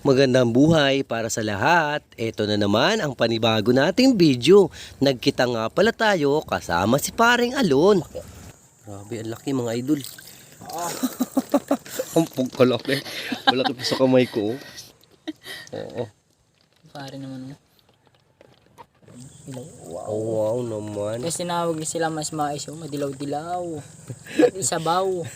Magandang buhay para sa lahat. Ito na naman ang panibago nating video. Nagkita nga pala tayo kasama si paring Alon. Grabe, ang laki mga idol. ang pagkalaki. Malaki pa sa kamay ko. Oo. Pare naman. oh. Wow, wow naman. Kasi tinawag sila mas mais yung madilaw-dilaw. At isabaw.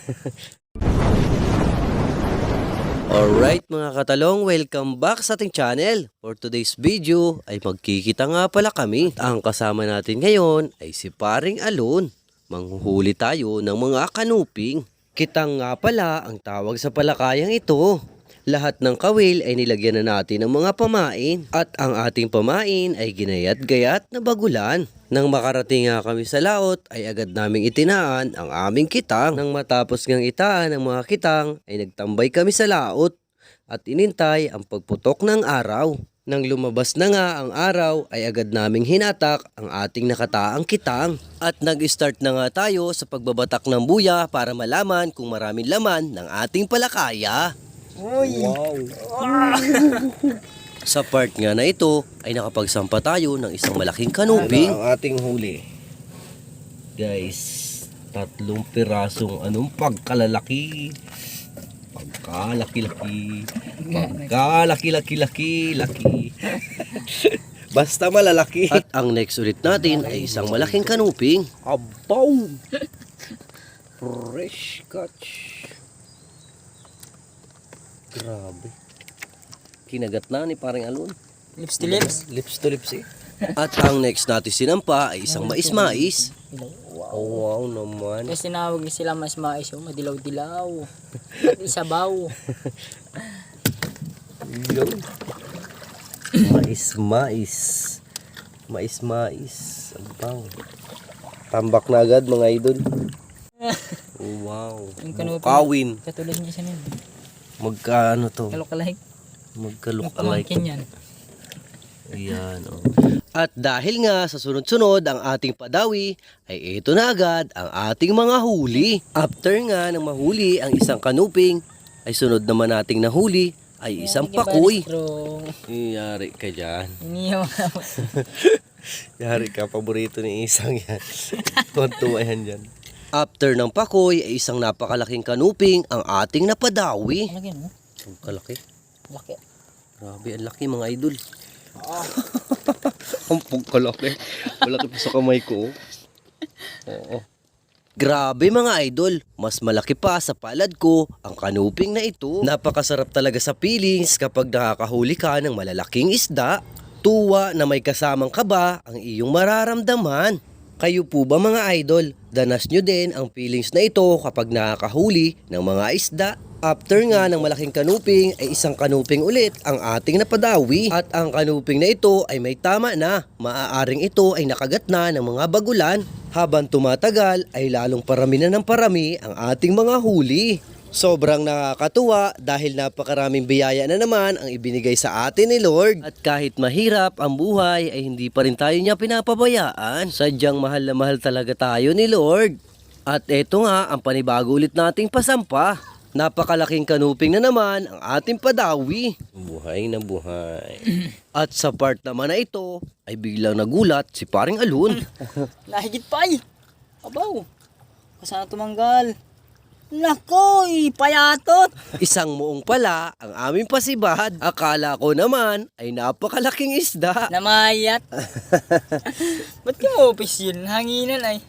Alright mga katalong, welcome back sa ating channel. For today's video ay magkikita nga pala kami. Ang kasama natin ngayon ay si paring Alon. Manghuhuli tayo ng mga kanuping. Kitang nga pala ang tawag sa palakayang ito. Lahat ng kawil ay nilagyan na natin ng mga pamain at ang ating pamain ay ginayat-gayat na bagulan. Nang makarating nga kami sa laot ay agad naming itinaan ang aming kitang. Nang matapos ngang itaan ang mga kitang ay nagtambay kami sa laot at inintay ang pagputok ng araw. Nang lumabas na nga ang araw ay agad naming hinatak ang ating nakataang kitang. At nag-start na nga tayo sa pagbabatak ng buya para malaman kung maraming laman ng ating palakaya. Wow! Sa part nga na ito ay nakapagsampa tayo ng isang malaking kanuping. ang ating huli. Guys, tatlong pirasong anong pagkalalaki. Pagkalaki-laki. Pagkalaki-laki-laki. Laki. Basta malalaki. At ang next ulit natin ay isang malaking kanuping. Abaw! Fresh catch. Grabe. Kinagat na ni parang alon. Lips to lips. Lips to lips eh. At ang next natin sinampa ay isang mais-mais. Oh, wow naman. Kasi tinawag sila mas mais yung madilaw-dilaw. At isabaw. Yun. Mais-mais. Mais-mais. Abaw. Tambak na agad mga idol. Oh, wow. Yung kanuping. Kawin. Katulad niya siya nun. Magkaano to? Kalok-kalahik. Yung Magka-look-alike. yan. Ayan, oh. At dahil nga sa sunod-sunod ang ating padawi, ay ito na agad ang ating mga huli. After nga ng mahuli ang isang kanuping, ay sunod naman nating nahuli ay isang pakoy. Strong. Yari ka dyan. Yari ka, paborito ni isang yan. Tuwan-tuwa yan dyan. After ng pakoy ay isang napakalaking kanuping ang ating napadawi. Ano yan? oh? Ang kalaki. Laki. Grabe, ang laki mga idol. ang pagkalaki. Malaki pa sa kamay ko. Oo. Grabe mga idol, mas malaki pa sa palad ko ang kanuping na ito. Napakasarap talaga sa feelings kapag nakakahuli ka ng malalaking isda. Tuwa na may kasamang kaba ang iyong mararamdaman. Kayo po ba mga idol, danas nyo din ang feelings na ito kapag nakakahuli ng mga isda? After nga ng malaking kanuping ay isang kanuping ulit ang ating napadawi at ang kanuping na ito ay may tama na. Maaaring ito ay nakagat na ng mga bagulan. Habang tumatagal ay lalong parami na ng parami ang ating mga huli. Sobrang nakakatuwa dahil napakaraming biyaya na naman ang ibinigay sa atin ni Lord. At kahit mahirap ang buhay ay hindi pa rin tayo niya pinapabayaan. Sadyang mahal na mahal talaga tayo ni Lord. At eto nga ang panibago ulit nating pasampa. Napakalaking kanuping na naman ang ating padawi. Buhay na buhay. At sa part naman na ito ay biglang nagulat si paring Alun. Lahigit pa ay. Abaw. Kasana tumanggal. Nakoy, payatot. Isang muong pala ang aming pasibad. Akala ko naman ay napakalaking isda. Namayat. Ba't ka maupis yun? Hanginan ay.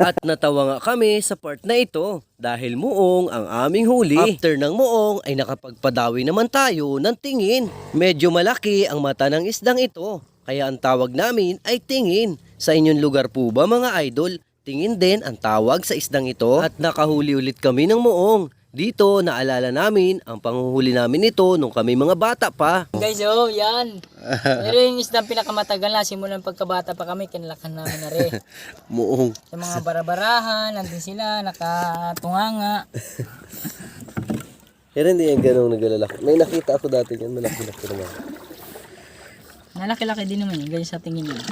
At natawa nga kami sa part na ito dahil muong ang aming huli. After ng muong ay nakapagpadawi naman tayo ng tingin. Medyo malaki ang mata ng isdang ito. Kaya ang tawag namin ay tingin. Sa inyong lugar po ba mga idol? Tingin din ang tawag sa isdang ito at nakahuli ulit kami ng muong. Dito naalala namin ang panghuhuli namin nito nung kami mga bata pa. Guys, oh, yan. Pero yung isdang pinakamatagal na, simulan pagkabata pa kami, kinlakan namin na rin. Muong. Sa mga barabarahan, nandun sila, nakatunganga. Pero hindi yan ganong naglalaki. May nakita ako dati yan, malaki-laki naman. Malaki-laki din naman yun, guys, sa tingin nila.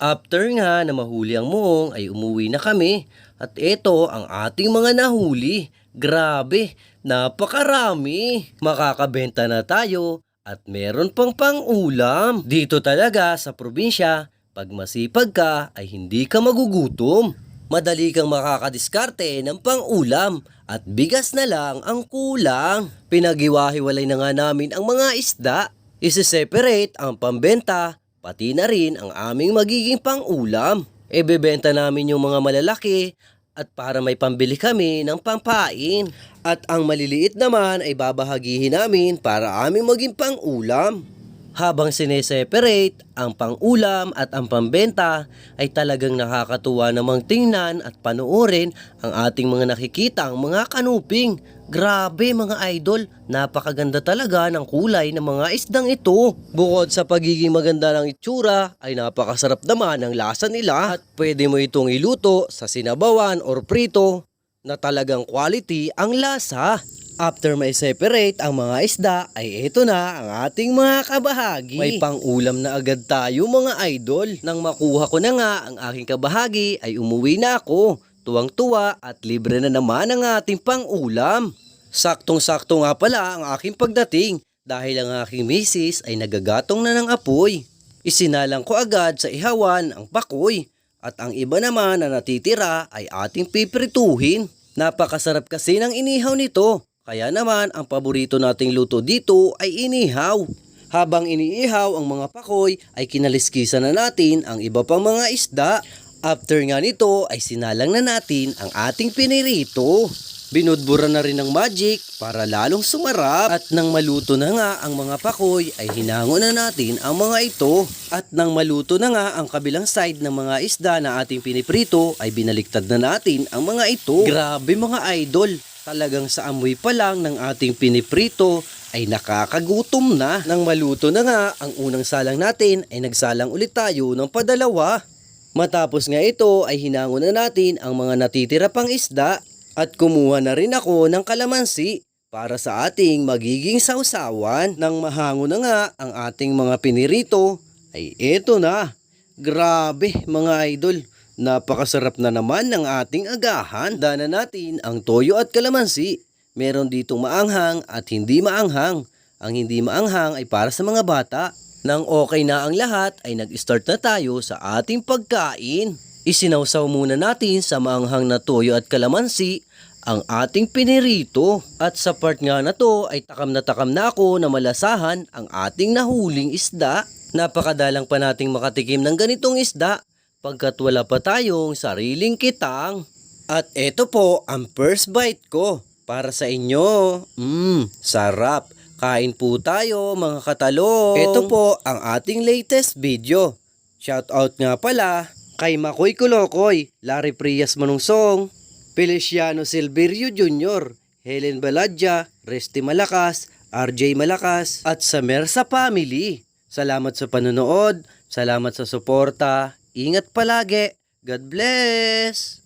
After nga na mahuli ang muong ay umuwi na kami at ito ang ating mga nahuli. Grabe, napakarami. Makakabenta na tayo at meron pang pang-ulam. Dito talaga sa probinsya, pag masipag ka ay hindi ka magugutom. Madali kang makakadiskarte ng pang-ulam at bigas na lang ang kulang. Pinagiwahiwalay na nga namin ang mga isda. Isi-separate ang pambenta, pati na rin ang aming magiging pang-ulam. Ebebenta namin yung mga malalaki at para may pambili kami ng pampain. At ang maliliit naman ay babahagihin namin para aming maging pang-ulam. Habang sineseparate, ang pang-ulam at ang pambenta ay talagang nakakatuwa namang tingnan at panoorin ang ating mga nakikitang mga kanuping. Grabe mga idol, napakaganda talaga ng kulay ng mga isdang ito. Bukod sa pagiging maganda ng itsura, ay napakasarap naman ang lasa nila at pwede mo itong iluto sa sinabawan or prito na talagang quality ang lasa. After may separate ang mga isda ay ito na ang ating mga kabahagi. May pang-ulam na agad tayo mga idol. Nang makuha ko na nga ang aking kabahagi ay umuwi na ako. Tuwang-tuwa at libre na naman ang ating pang-ulam. Saktong-sakto nga pala ang aking pagdating dahil ang aking misis ay nagagatong na ng apoy. Isinalang ko agad sa ihawan ang pakoy at ang iba naman na natitira ay ating piprituhin. Napakasarap kasi ng inihaw nito. Kaya naman ang paborito nating luto dito ay inihaw. Habang iniihaw ang mga pakoy ay kinaliskisan na natin ang iba pang mga isda. After nga nito ay sinalang na natin ang ating pinirito. Binudbura na rin ng magic para lalong sumarap. At nang maluto na nga ang mga pakoy ay hinango na natin ang mga ito. At nang maluto na nga ang kabilang side ng mga isda na ating piniprito ay binaliktad na natin ang mga ito. Grabe mga idol! Talagang sa amoy pa lang ng ating piniprito ay nakakagutom na. Nang maluto na nga ang unang salang natin ay nagsalang ulit tayo ng padalawa. Matapos nga ito ay hinango na natin ang mga natitira pang isda at kumuha na rin ako ng kalamansi para sa ating magiging sausawan. Nang mahango na nga ang ating mga pinirito ay eto na. Grabe mga idol. Napakasarap na naman ng ating agahan. Dana natin ang toyo at kalamansi. Meron ditong maanghang at hindi maanghang. Ang hindi maanghang ay para sa mga bata. Nang okay na ang lahat ay nag-start na tayo sa ating pagkain. Isinawsaw muna natin sa maanghang na toyo at kalamansi ang ating pinirito. At sa part nga na to ay takam na takam na ako na malasahan ang ating nahuling isda. Napakadalang pa nating makatikim ng ganitong isda pagkat wala pa tayong sariling kitang. At eto po ang first bite ko para sa inyo. Mmm, sarap. Kain po tayo mga katalong. Ito po ang ating latest video. Shoutout nga pala kay Makoy Kulokoy, Larry Prias Manungsong, Feliciano Silverio Jr., Helen Baladja, Resty Malakas, RJ Malakas, at sa Mersa Family. Salamat sa panonood, salamat sa suporta, ingat palagi, God bless!